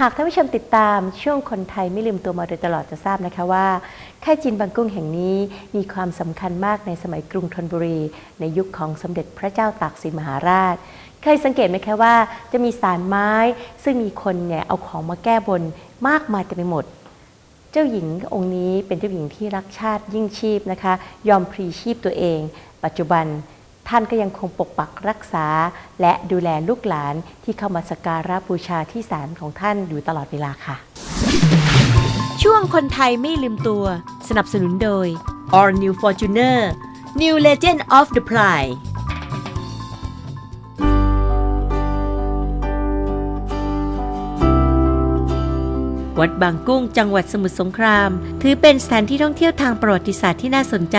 หากท่านผู้ชมติดตามช่วงคนไทยไม่ลืมตัวมาโดยตลอดจะทราบนะคะว่าค่ายจีนบางกุ้งแห่งนี้มีความสำคัญมากในสมัยกรุงธนบุรี ในยุคของสมเด็จพระเจ้าตากสินมหาราช เคยสังเกตไหมคะว่า จะมีสารไม้ ซึ่งมีคนเนี่ยเอาของมาแก้บนมากมายเต็มไปหมด เจ้าหญิงองค์นี้เป็นเจ้าหญิงที่รักชาติยิ่งชีพนะคะ ยอมพลีชีพตัวเอง ปัจจุบัน ท่านก็ยังคงปกปักรักษา และดูแลลูกหลานที่เข้ามาสักการะบูชาที่ศาลของท่านอยู่ตลอดเวลาค่ะ ช่วงคนไทยไม่ลืมตัว สนับสนุนโดย All New Fortuner New Legend of the Pride วัดบางกุ้งจังหวัดสมุทรสงคราม ถือเป็นสถานที่ท่องเที่ยวทางประวัติศาสตร์ที่น่าสนใจ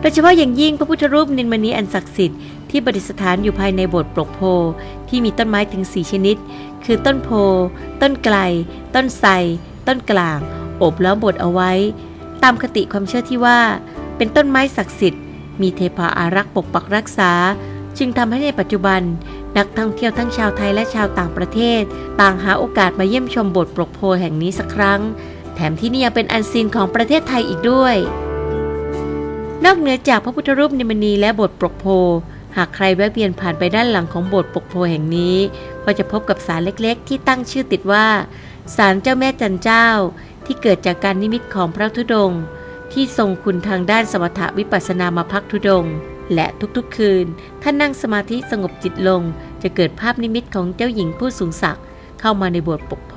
โดยเฉพาะอย่างยิ่งพระพุทธรูปนินมณีอันศักดิ์สิทธิ์ที่ประดิษฐานอยู่ภายในโบสถ์ปลกโพ ที่มีต้นไม้ถึงส4ชนิด คือต้นโพ ต้นไกล ต้นไทรต้นกลางโอบล้อมโบสถ์เอาไว้ ตามคติความเชื่อที่ว่า เป็นต้นไม้ศักดิ์สิทธิ์ มีเทพาอารักษ์ปกปักรักษา จึงทำให้ในปัจจุบัน นักท่องเที่ยวทั้งชาวไทยและชาวต่างประเทศ ต่างหาโอกาสมาเยี่ยมชมโบสถ์ปลกโพแห่งนี้สักครั้ง แถมที่นี่ยังเป็นอันซีนของประเทศไทยอีกด้วย นอกเหนือจากพระพุทธรูปนิมณีและโบสถ์ปลกโพหากใครแวะเวียนผ่านไปด้านหลังของโบสถ์ปกโพแห่งนี้ ก็จะพบกับศาลเล็กๆ ที่ตั้งชื่อติดว่าศาลเจ้าแม่จันเจ้า ที่เกิดจากการนิมิตของพระธุดงค์ที่ทรงคุณทางด้านสมถวิปัสสนามาพักธุดงค์และทุกๆคืน ท่านนั่งสมาธิสงบจิตลง จะเกิดภาพนิมิตของเจ้าหญิงผู้สูงศักดิ์เข้ามาในโบสถ์ปกโพ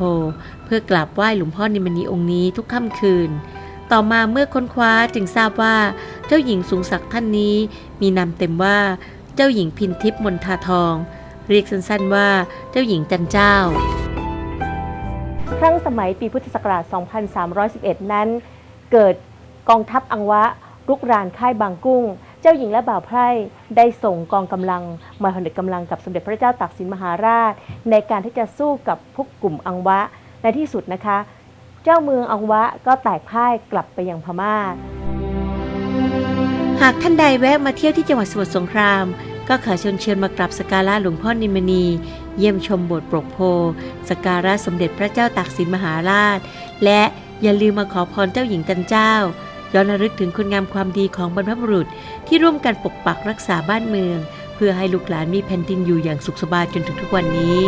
เพื่อกราบไหว้หลวงพ่อนิมณีองค์นี้ทุกค่ำคืน ต่อมาเมื่อค้นคว้าจึงทราบว่าเจ้าหญิงสูงศักดิ์ท่านนี้ มีนามเต็มว่าเจ้าหญิงพินทิพย์มนทาทอง เรียกสั้นๆว่าเจ้าหญิงจันเจ้า ครั้งสมัยปีพุทธศักราช 2311 นั้น เกิดกองทัพอังวะรุกรานค่ายบางกุ้ง จ้าหญิงและบ่าวไพร่ได้ส่งกองกำลังมาผนึกกำลังกับสมเด็จพระเจ้าตากสินมหาราช ในการที่จะสู้กับพวกกลุ่มอังวะ ในที่สุดนะคะ เจ้าเมืองอังวะก็แตกพ่ายกลับไปยังพม่า หากท่านใดแวะมาเที่ยวที่จังหวัดสมุทรสงคราม ก็ขอเชิญเชิญมากราบสการะหลวงพ่อนิมณีเยี่ยมชมโบสถ์ปรกโพสกการะสมเด็จพระเจ้าตากสินมหาราช และอย่าลืมมาขอพรเจ้าหญิงจันเจ้า ย้อนระลึกถึงคุณงามความดีของบรรพบุรุษที่ร่วมกันปกปักรักษาบ้านเมือง เพื่อให้ลูกหลานมีแผ่นดินอยู่อย่างสุขสบายจนถึงทุกวันนี้